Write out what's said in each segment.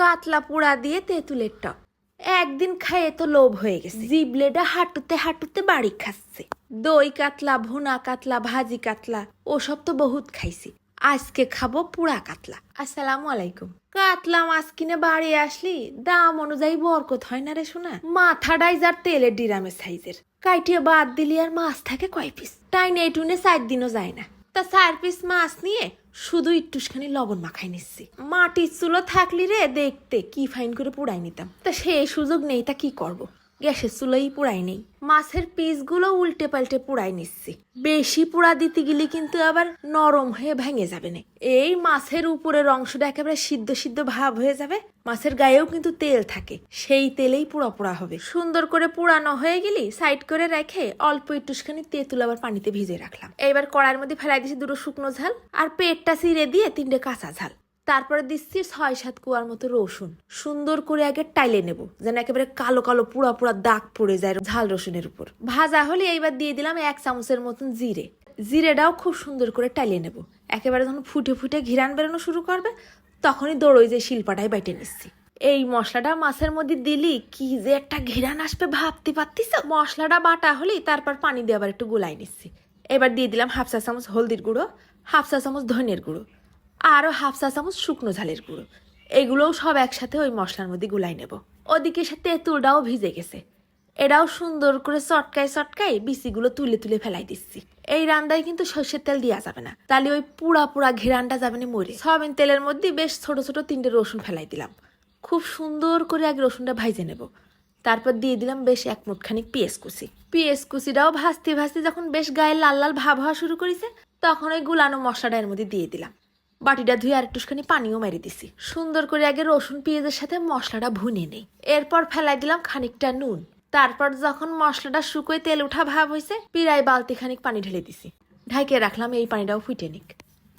কাতলা পোড়া দিয়ে তেঁতুলের টক। একদিন খাইয়ে তো লোভ হয়ে গেছে। জিবলেটা হাঁটুতে হাঁটুতে বাড়ি খাচ্ছে। দই কাতলা, ভুনা কাতলা, ভাজি কাতলা, ওসব তো বহুত খাইছি। আজকে খাব পুরা কাতলা। আসসালামু আলাইকুম। কাতলা মাছ কিনে বাড়ি আসলি, দাম অনুযায়ী বরকত হয় না রে শোনা মাথাটাই যার তেলের ডিরামের সাইজের। কাইটিয়ে বাদ দিলি আর মাছ থাকে কয় পিস। টাইনে টুনে চার দিনও যায় না। তা চার পিস মাছ নিয়ে শুধু একটুখানি লবণ মাখাই নিচ্ছি মাটির চুলো থাকলি রে দেখতে, কি ফাইন করে পুড়াই নিতাম তা সে সুযোগ নেই, তা কি করব। গ্যাসের চুলোই পুড়াই নেই। মাছের পিসগুলো উল্টে পাল্টে পুড়াই নিচ্ছি। বেশি পুড়া দিতে গেলে কিন্তু আবার নরম হয়ে ভেঙে যাবে না। এই মাছের উপরের অংশটা একেবারে সিদ্ধ সিদ্ধ ভাব হয়ে যাবে। মাছের গায়েও কিন্তু তেল থাকে। সেই তেলেই পোড়া পোড়া হবে। সুন্দর করে পুরানো হয়ে গেলি সাইড করে রেখে অল্প একটুখানি তেঁতুল আবার পানিতে ভিজে রাখলাম। এবার কড়াইয়ের মধ্যে ফেলাই দিয়েছি দুটো শুকনো ঝাল আর পেটটা চিড়ে দিয়ে তিনটে কাঁচা ঝাল। তারপরে দিচ্ছি ছয় সাত কুয়ার মতো রসুন। সুন্দর করে আগে টাইলে নেব, যেন একেবারে কালো কালো পুরা পুরা দাগ পড়ে যায় ঝাল রসুনের উপর। ভাজা হলে এইবার দিয়ে দিলাম এক চামচের মতন জিরে। জিরেটাও খুব সুন্দর করে টাইলে নেব। একেবারে যখন ফুটে ফুটে ঘিরান বেরোনো শুরু করবে, তখনই দড়ই যে শিল্পাটাই বেটে নিচ্ছি। এই মশলাটা মাছের মধ্যে দিলি কি যে একটা ঘিরান আসবে ভাবতে পারতিস? মশলাটা বাটা হলেই তারপর পানি দিয়ে আবার একটু গোলাই নিচ্ছি। এবার দিয়ে দিলাম হাফ চা চামচ হলদির গুঁড়ো, হাফ চা চামচ ধনের গুঁড়ো। আরও হাফ চা চামচ শুকনো ঝালের গুঁড়ো। এগুলোও সব একসাথে ওই মশলার মধ্যে গুলাই নেব। ওদিকে সে তেঁতুলটাও ভিজে গেছে। এটাও সুন্দর করে চটকায় চটকায় বিচিগুলো তুলে তুলে ফেলাই দিচ্ছি। এই রান্দায় কিন্তু সর্ষের তেল দেওয়া যাবে না। তাহলে ওই পুরা পুরা ঘেরানটা যাবে না মরে। সয়াবিন তেলের মধ্যে বেশ ছোট ছোট তিনটে রসুন ফেলাই দিলাম। খুব সুন্দর করে আগে রসুনটা ভাইজে নেব। তারপর দিয়ে দিলাম বেশ এক মুঠখানি পেঁয়াজ কুচি। পেঁয়াজ কুচিটাও ভাজতে ভাজতে যখন বেশ গায়ে লাল লাল ভাব হওয়া শুরু করেছে, তখন ওই গুলানো মশলাটা এর মধ্যে দিয়ে দিলাম। বাটিটা ধুয়ে আর একটুখানি পানিও মেরে দিছি। সুন্দর করে আগে রসুন, পেঁয়াজের সাথে মশলাটা ভুনে নেই। এরপর ফেলাই দিলাম খানিকটা নুন। তারপর যখন মশলাটা শুকোয় তেল উঠা ভাব হয়েছে পিরাই বালতি খানিক পানি ঢেলে দিছি। ঢাইকে রাখলাম, এই পানিটাও ফুটে নিক।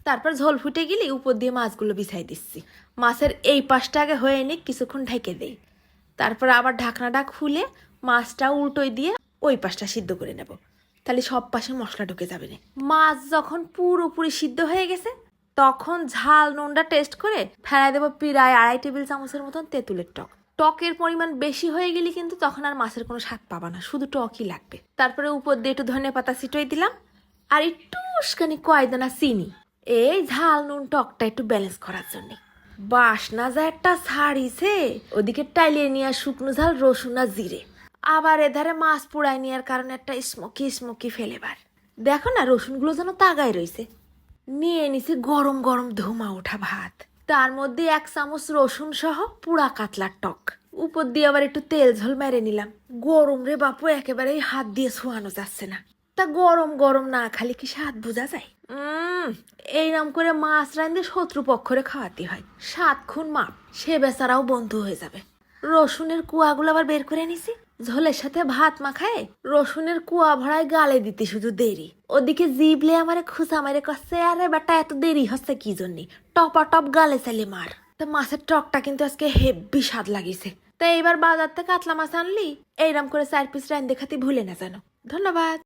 তারপর ঝোল ফুটে গেলে উপর দিয়ে মাছগুলো বিছাই দিচ্ছি। মাছের এই পাশটা আগে হয়ে নিক, কিছুক্ষণ ঢেকে দেই। তারপর আবার ঢাকনাটা খুলে মাছটা উল্টোই দিয়ে ওই পাশটা সিদ্ধ করে নেব। তাহলে সব পাশে মশলা ঢুকে যাবে না। মাছ যখন পুরোপুরি সিদ্ধ হয়ে গেছে তখন ঝাল নুনটা টেস্ট করে ফেলাই দেবো প্রায় আড়াই টেবিল চামচের মতন তেঁতুলের টক। টকের পরিমাণ বেশি হয়ে গেলে কিন্তু তখন আর মাছের কোনো স্বাদ পাবা না, শুধু টকই লাগবে। তারপরে উপর দিয়ে একটু ধনে পাতা ছিটোই দিলাম, আর একটু উস্কানি কয়দানা চিনি। এই ঝাল নুন টকটা একটু ব্যালেন্স করার জন্য। বাসনা যা একটা ছাড়িছে, ওদিকে টাইলিয়ে নিয়ে শুকনো ঝাল, রসুন আর জিরে। আবার এধারে মাছ পোড়াই নেওয়ার কারণে একটা স্মোকি স্মোকি ফেলেবার দেখো না, রসুনগুলো যেন তাগায় রয়েছে নিয়ে নিছে গরম গরম ধুমা ওঠা ভাত। তার মধ্যে এক চামচ রসুন সহ পুরা কাতলার টক। উপর দিয়ে আবার একটু তেল ঝোল মেরে নিলাম। গরম রে বাপু, একেবারেই হাত দিয়ে ছোঁয়ানো যাচ্ছে না। তা গরম গরম না খালি কি স্বাদ বোঝা যায়? উম এইরকম করে মাছ রাঁধে শত্রু পক্ষরে খাওয়াতে হয়। সাত খুন মাপ, সে বেচারাও বন্ধু হয়ে যাবে। রসুনের কুয়াগুলো আবার বের করে নিছি ঝোলের সাথে ভাত মাখায় রসুনের কুয়া ভরায় গালে দিতে শুধু দেরি। ওদিকে জিবলে আমারে খুসা মারে কচ্ছে আরে বেটা, এত দেরি হচ্ছে কি জন্যে? টপা টপ গালে চালে মার। তা মাছের টকটা কিন্তু আজকে হেব্বি স্বাদ লাগিছে। তা এইবার বাজার থেকে কাতলা মাছ আনলি, এইরম করে চার পিস রান দেখাতে ভুলে না জানো। ধন্যবাদ।